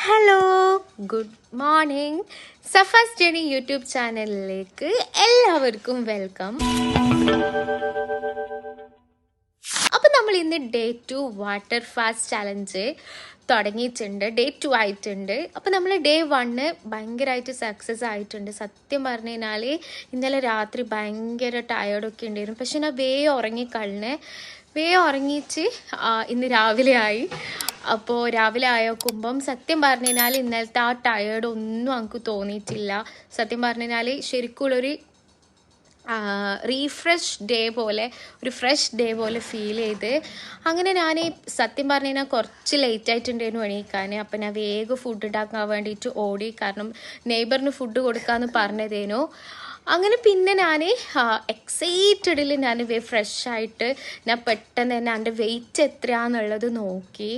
Hello good morning Safa's journey YouTube ചാനലിലേക്ക് എല്ലാവർക്കും welcome അപ്പം നമ്മൾ ഇന്ന് day two water fast challenge തുടങ്ങിയിട്ടുണ്ട് ഡേ ടു ആയിട്ടുണ്ട്. അപ്പം നമ്മൾ ഡേ വണ്ണ് ഭയങ്കരമായിട്ട് സക്സസ് ആയിട്ടുണ്ട്. സത്യം പറഞ്ഞു കഴിഞ്ഞാൽ ഇന്നലെ രാത്രി ഭയങ്കര ടയേർഡൊക്കെ ഉണ്ടായിരുന്നു. പക്ഷെ ഞാൻ വേ ഉറങ്ങിക്കളിന് വേ ഉറങ്ങിച്ച് ആ, ഇന്ന് രാവിലെ ആയി. അപ്പോൾ രാവിലെ ആയോക്കുമ്പം സത്യം പറഞ്ഞു കഴിഞ്ഞാൽ ഇന്നലത്തെ ആ ടയേർഡ് ഒന്നും എനിക്ക് തോന്നിയിട്ടില്ല. സത്യം പറഞ്ഞു കഴിഞ്ഞാൽ ശരിക്കുള്ളൊരു റീഫ്രഷ് ഡേ പോലെ ഒരു ഫ്രഷ് ഡേ പോലെ ഫീൽ ചെയ്ത് അങ്ങനെ ഞാൻ സത്യം പറഞ്ഞു കഴിഞ്ഞാൽ കുറച്ച് ലേറ്റ് ആയിട്ടുണ്ടായിരുന്നു എണീക്കാൻ അപ്പം ഞാൻ വേഗം ഫുഡ് ഉണ്ടാക്കാൻ വേണ്ടിയിട്ട് ഓടി കാരണം നെയ്ബറിന് ഫുഡ് കൊടുക്കാമെന്ന് പറഞ്ഞതേനു. അങ്ങനെ പിന്നെ ഞാൻ എക്സൈറ്റഡിൽ ഞാൻ ഫ്രഷ് ആയിട്ട് ഞാൻ പെട്ടെന്ന് തന്നെ എന്റെ വെയിറ്റ് എത്രയാണെന്നുള്ളത് നോക്കി.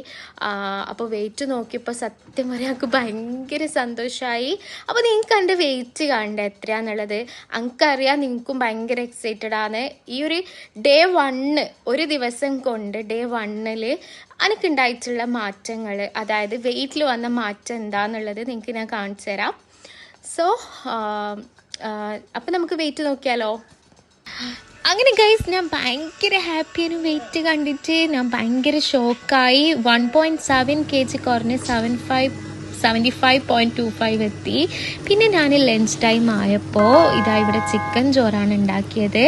അപ്പോൾ വെയിറ്റ് നോക്കിയപ്പോൾ സത്യം പറയാം എനിക്ക് ഭയങ്കര സന്തോഷമായി അപ്പോൾ നിങ്ങൾക്ക് എന്റെ വെയിറ്റ് കണ്ട എത്രയാന്നുള്ളത്? എനിക്കറിയാം നിങ്ങൾക്കും ഭയങ്കര എക്സൈറ്റഡ് ആണ്. ഈ ഒരു ഡേ വണ്ണ് ഒരു ദിവസം കൊണ്ട് ഡേ വണ്ണിൽ എനിക്കുണ്ടായിട്ടുള്ള മാറ്റങ്ങൾ അതായത് വെയിറ്റിൽ വന്ന മാറ്റം എന്താണെന്നുള്ളത് നിങ്ങൾക്ക് ഞാൻ കാണിച്ചു തരാം സോ അപ്പം നമുക്ക് വെയിറ്റ് നോക്കിയാലോ? അങ്ങനെ ഗൈസ് ഞാൻ ഭയങ്കര ഹാപ്പിയാണ് വെയിറ്റ് കണ്ടിട്ട്. ഞാൻ ഭയങ്കര ഷോക്കായി one point seven K G കുറഞ്ഞ് seven five seventy five point two five എത്തി. പിന്നെ ഞാൻ ലഞ്ച് ടൈം ആയപ്പോൾ ഇതാ ഇവിടെ ചിക്കൻ ചോറാണ് ഉണ്ടാക്കിയത്.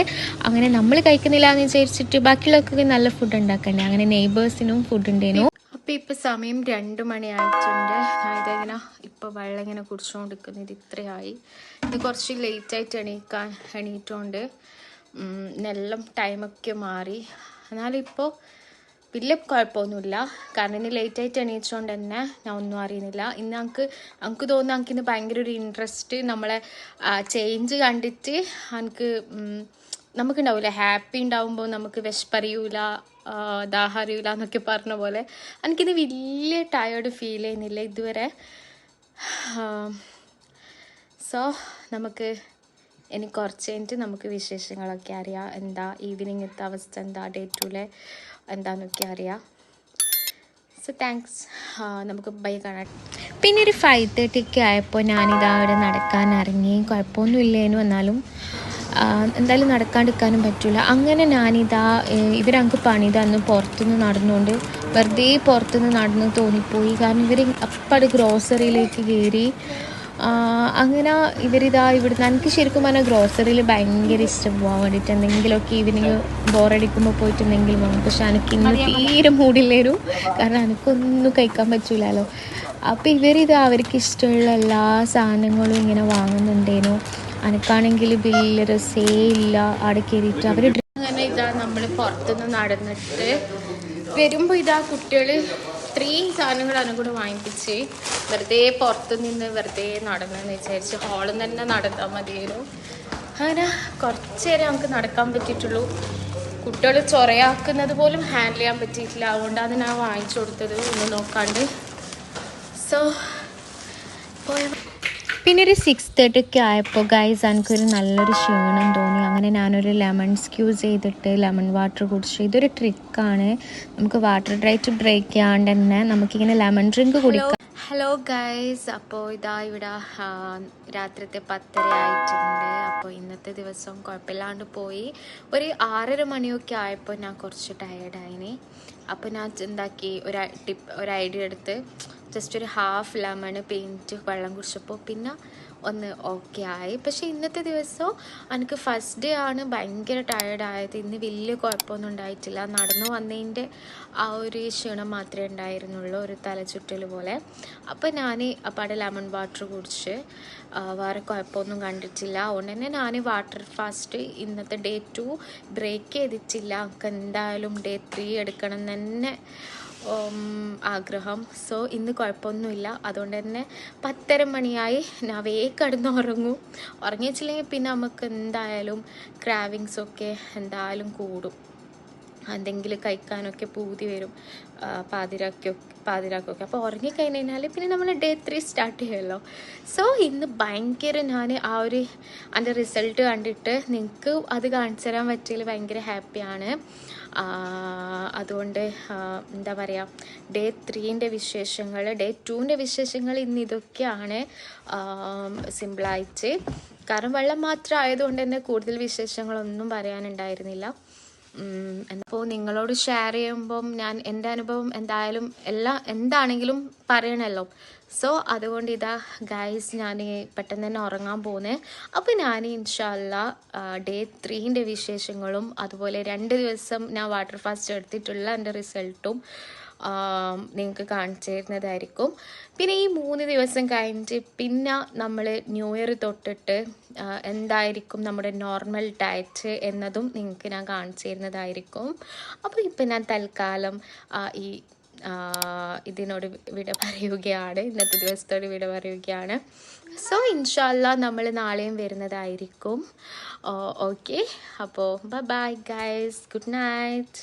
അങ്ങനെ നമ്മൾ കഴിക്കുന്നില്ല എന്ന് വിചാരിച്ചിട്ട് ബാക്കിയുള്ളവർക്കൊക്കെ നല്ല ഫുഡ് ഉണ്ടാക്കണ്ടേ? അങ്ങനെ നെയ്ബേഴ്സിനും ഫുഡ് ഉണ്ടേനു. അപ്പോൾ ഇപ്പോൾ സമയം രണ്ട് മണിയായിട്ടുണ്ട്. ഇതെങ്ങനെ ഇപ്പോൾ വെള്ളം ഇങ്ങനെ കുടിച്ചുകൊണ്ടിരിക്കുന്നത് ഇത് ഇത്രയായി. ഇത് കുറച്ച് ലേറ്റായിട്ട് എണീക്കാൻ എണീറ്റുകൊണ്ട് നെല്ലം ടൈമൊക്കെ മാറി. എന്നാലും ഇപ്പോൾ വലിയ കുഴപ്പമൊന്നുമില്ല. കാരണം ഇന്ന് ലേറ്റായിട്ട് എണീച്ചുകൊണ്ട് തന്നെ ഞാൻ ഒന്നും അറിയുന്നില്ല. ഇന്ന് ഞങ്ങൾക്ക് നമുക്ക് തോന്നുന്നു എനിക്കിന്ന് ഭയങ്കര ഒരു ഇൻട്രസ്റ്റ് നമ്മളെ ചേഞ്ച് കണ്ടിട്ട് എനിക്ക് നമുക്കുണ്ടാവില്ല ഹാപ്പി ഉണ്ടാവുമ്പോൾ നമുക്ക് വിശപ്പറിയൂല. ദാഹം അറിയൂല എന്നൊക്കെ പറഞ്ഞ പോലെ. എനിക്കിത് വലിയ ടയേർഡ് ഫീൽ ചെയ്യുന്നില്ല ഇതുവരെ. സോ നമുക്ക് ഇനി കുറച്ച് കഴിഞ്ഞിട്ട് നമുക്ക് വിശേഷങ്ങളൊക്കെ അറിയാം. എന്താ ഈവനിങ്ങത്തെ അവസ്ഥ എന്താ ഡേ ടുലെ എന്താന്നൊക്കെ അറിയാം. സോ താങ്ക്സ് നമുക്ക് ബൈ കാണാം. പിന്നെ ഒരു ഫൈവ് തേർട്ടി ഒക്കെ ആയപ്പോൾ ഞാനിതാ അവിടെ നടക്കാൻ ഇറങ്ങി. കുഴപ്പമൊന്നും ഇല്ലേനു എന്നാലും. ആ, എന്തായാലും നടക്കാണ്ടിരിക്കാനും പറ്റില്ല അങ്ങനെ ഞാനിതാ ഇവരങ്ക് പണി തന്നു പുറത്തുനിന്ന് നടന്നുകൊണ്ട് വെറുതെ പുറത്തുനിന്ന് നടന്ന് തോന്നിപ്പോയി. കാരണം ഇവർ അപ്പാട് ഗ്രോസറിയിലേക്ക് കയറി അങ്ങനെ ഇവരിതാ ഇവിടുന്ന് എനിക്ക് ശരിക്കും പറഞ്ഞാൽ ഗ്രോസറിയിൽ ഭയങ്കര ഇഷ്ടം പോകാൻ വേണ്ടിയിട്ട് എന്തെങ്കിലുമൊക്കെ ഈവനിങ് ബോറടിക്കുമ്പോൾ പോയിട്ട് എന്തെങ്കിലും വാങ്ങും പക്ഷെ എനിക്ക് ഇന്ന് തീരെ മൂടില്ലേരും കാരണം എനിക്കൊന്നും കഴിക്കാൻ പറ്റൂലല്ലോ. അപ്പോൾ ഇവരിത് അവർക്ക് ഇഷ്ടമുള്ള എല്ലാ സാധനങ്ങളും ഇങ്ങനെ വാങ്ങുന്നുണ്ടേനു. എനിക്കാണെങ്കിൽ ബില്ല് രസേ ഇല്ല അവിടെ കയറിയിട്ട് അവർ അങ്ങനെ ഇതാ നമ്മൾ പുറത്തുനിന്ന് നടന്നിട്ട് വരുമ്പോൾ ഇതാ കുട്ടികൾ ഇത്രയും സാധനങ്ങളാണ് കൂടെ വാങ്ങിപ്പിച്ച് വെറുതെ പുറത്തു നിന്ന് വെറുതെ നടന്നെന്ന് വിചാരിച്ച് ഹാളിൽ തന്നെ നടന്നാൽ മതിയായിരുന്നു. അങ്ങനെ കുറച്ച് നേരം നമുക്ക് നടക്കാൻ പറ്റിയിട്ടുള്ളൂ. കുട്ടികൾ ചൊറയാക്കുന്നത് പോലും ഹാൻഡിൽ ചെയ്യാൻ പറ്റിയിട്ടില്ല. അതുകൊണ്ടാണ് ഞാൻ വാങ്ങിച്ചു കൊടുത്തത് ഒന്ന് നോക്കാണ്ട്. സോ പോയ? പിന്നെ ഒരു സിക്സ് തേർട്ടി ഒക്കെ ആയപ്പോൾ ഗൈസ് എനിക്കൊരു നല്ലൊരു ക്ഷീണം തോന്നി. അങ്ങനെ ഞാനൊരു ലെമൺ സ്ക്യൂസ് ചെയ്തിട്ട് ലെമൺ വാട്ടർ കുടിച്ചു. ഇതൊരു ട്രിക്കാണ് നമുക്ക് വാട്ടർ ഡ്രൈറ്റ് ബ്രേക്ക് ചെയ്യാണ്ട് തന്നെ നമുക്കിങ്ങനെ ലെമൺ ഡ്രിങ്ക് കുടിക്കാം. ഹലോ ഗൈസ് അപ്പോൾ ഇതാ ഇവിടെ രാത്രിത്തെ പത്തര ആയിട്ടുണ്ട്. അപ്പോൾ ഇന്നത്തെ ദിവസം കുഴപ്പമില്ലാണ്ട് പോയി. ഒരു ആറര മണിയൊക്കെ ആയപ്പോൾ ഞാൻ കുറച്ച് ടയേർഡായിനി അപ്പോൾ ഞാൻ എന്താക്കി ഒരു ടിപ്പ് ഒരു ഐഡിയ എടുത്ത് ജസ്റ്റ് ഒരു ഹാഫ് ലെമൺ പെയിന്റ് വെള്ളം കുടിച്ചപ്പോൾ പിന്നെ ഒന്ന് ഓക്കെ ആയി. പക്ഷേ ഇന്നത്തെ ദിവസം എനിക്ക് ഫസ്റ്റ് ഡേ ആണ് ഭയങ്കര ടയേർഡായത് ഇന്ന് വലിയ കുഴപ്പമൊന്നും ഉണ്ടായിട്ടില്ല. നടന്നു വന്നതിന്റെ ആ ഒരു ക്ഷീണം മാത്രമേ ഉണ്ടായിരുന്നുള്ളൂ ഒരു തലചുറ്റൽ പോലെ. അപ്പോൾ ഞാൻ അപ്പാടെ ലെമൺ വാട്ടർ കുടിച്ച് വേറെ കുഴപ്പമൊന്നും കണ്ടിട്ടില്ല. അതുകൊണ്ട് തന്നെ ഞാൻ വാട്ടർ ഫാസ്റ്റ് ഇന്നത്തെ ഡേ ടു ബ്രേക്ക് ചെയ്തിട്ടില്ല. എനിക്ക് എന്തായാലും ഡേ ത്രീ എടുക്കണം തന്നെ ആഗ്രഹം. സോ ഇന്ന് കുഴപ്പമൊന്നുമില്ല. അതുകൊണ്ട് തന്നെ പത്തര മണിയായി ഞാൻ വേഗം കിടന്ന് ഉറങ്ങും ഉറങ്ങിച്ചില്ലെങ്കിൽ പിന്നെ നമുക്ക് എന്തായാലും ക്രാവിങ്സൊക്കെ എന്തായാലും കൂടും. എന്തെങ്കിലും കഴിക്കാനൊക്കെ പൂതി വരും. പാതിരാക്കി പാതിരാക്കൊക്കെ അപ്പോൾ ഉറങ്ങിക്കഴിഞ്ഞ് കഴിഞ്ഞാൽ പിന്നെ നമ്മൾ ഡേ ത്രീ സ്റ്റാർട്ട് ചെയ്യുമല്ലോ സോ ഇന്ന് ഭയങ്കര ഞാൻ ആ ഒരു അതിന്റെ റിസൾട്ട് കണ്ടിട്ട് നിങ്ങൾക്ക് അത് കാണിച്ചു തരാൻ പറ്റിയതിൽ ഭയങ്കര ഹാപ്പിയാണ് അതുകൊണ്ട് എന്താ പറയുക ഡേ ത്രീന്റെ വിശേഷങ്ങൾ ഡേ ടുവിന്റെ വിശേഷങ്ങൾ ഇന്ന് ഇതൊക്കെയാണ് സിമ്പിളായിട്ട് കാരണം വെള്ളം മാത്രം ആയതുകൊണ്ട് തന്നെ കൂടുതൽ വിശേഷങ്ങളൊന്നും പറയാനുണ്ടായിരുന്നില്ല. അപ്പോൾ നിങ്ങളോട് ഷെയർ ചെയ്യുമ്പം ഞാൻ എന്റെ അനുഭവം എന്തായാലും എല്ലാം എന്താണെങ്കിലും പറയണല്ലോ. സോ അതുകൊണ്ട് ഇതാ ഗൈസ് ഞാൻ പെട്ടെന്ന് തന്നെ ഉറങ്ങാൻ പോകുന്നത് അപ്പോൾ ഞാൻ ഇൻഷാല്ല ഡേ ത്രീന്റെ വിശേഷങ്ങളും അതുപോലെ രണ്ട് ദിവസം ഞാൻ വാട്ടർ ഫാസ്റ്റ് എടുത്തിട്ടുള്ള എന്റെ റിസൾട്ടും നിങ്ങൾക്ക് കാണിച്ചു തരുന്നതായിരിക്കും പിന്നെ ഈ മൂന്ന് ദിവസം കഴിഞ്ഞിട്ട് പിന്നെ നമ്മൾ ന്യൂ ഇയർ തൊട്ടിട്ട് എന്തായിരിക്കും നമ്മുടെ നോർമൽ ഡയറ്റ് എന്നതും നിങ്ങൾക്ക് ഞാൻ കാണിച്ചു തരുന്നതായിരിക്കും അപ്പോൾ ഇപ്പം ഞാൻ തൽക്കാലം ഈ ഇതിനോട് വിട പറയുകയാണ്. ഇന്നത്തെ ദിവസത്തോട് വിട പറയുകയാണ്. സോ ഇൻഷാല്ല നമ്മൾ നാളെയും വരുന്നതായിരിക്കും. ഓക്കെ. അപ്പോൾ ബൈ ഗൈസ് ഗുഡ് നൈറ്റ്